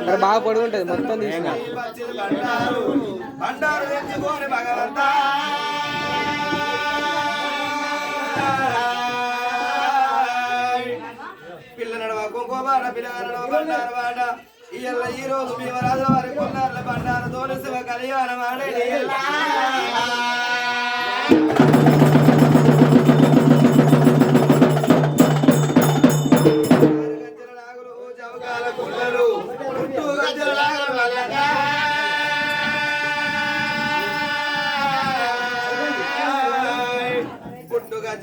మరి బాగా పడుకుంటది మొత్తం తీసిన పిల్ల నడవ కుంకుమార పిల్లగా బండారు ఇయ్యల్ల ఈ రోజు భీమరాజుల వారి కొన్నారుల బండారు తోలు శివ కళ్యాణం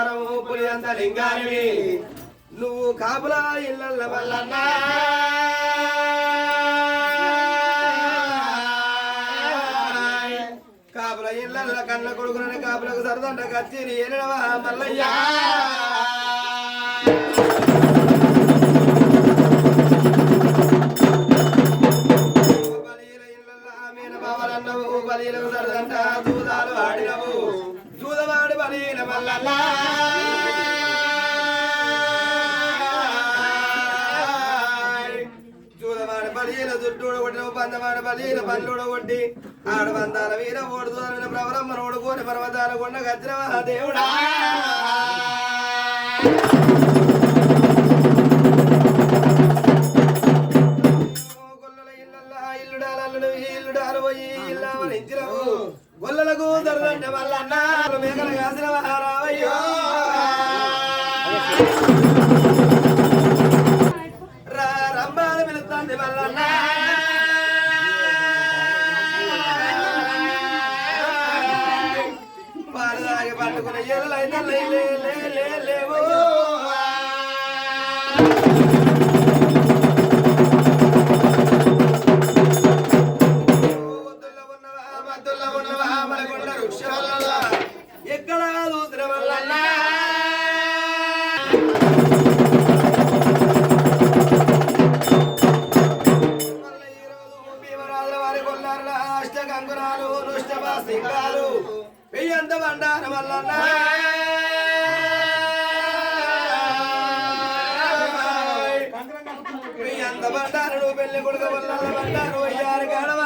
పుట్టు బుధవారము, పులి లింగానివి నువ్వు కాపులా ఇళ్ళ వల్లన్నా. కాపుల ఇళ్ళ కన్న కొడుకునని కాపులకు సరదండ కచ్చిరి ఏనవా మల్లయ్యా. బలీన బలీల జుట్టుడు కొట్టిన పందవాడి బలీన పల్లుడు కొట్టి ఆడ బంధాల వీర ఓడు దూరమైన ప్రవరమ్మ రోడు కోని పర్వతాల కొండ గజ్రవ దేవుడా గొల్లల గొల్లలకు దొరదండ వల్లన్న మేకల కాసిన రావయ్యో అయితే లే లే లే లే ఎక్కడ దూసిన వల్ల వెయ్యంత బండారం వల్ల వెయ్యంత బండారుడు పెళ్ళి కొడుక వల్ల బండారు అయ్యారు గడవ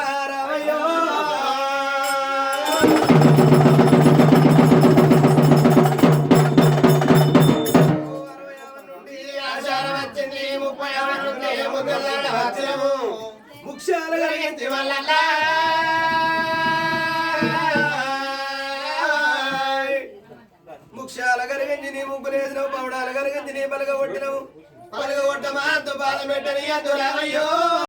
కరిగించి నీ ముగ్గులేసినవు పౌడాలు కరిగించి నీ పలక కొట్టినావు. పలక కొట్టమా? అంత బాధ పెట్టని అందురావయ్యో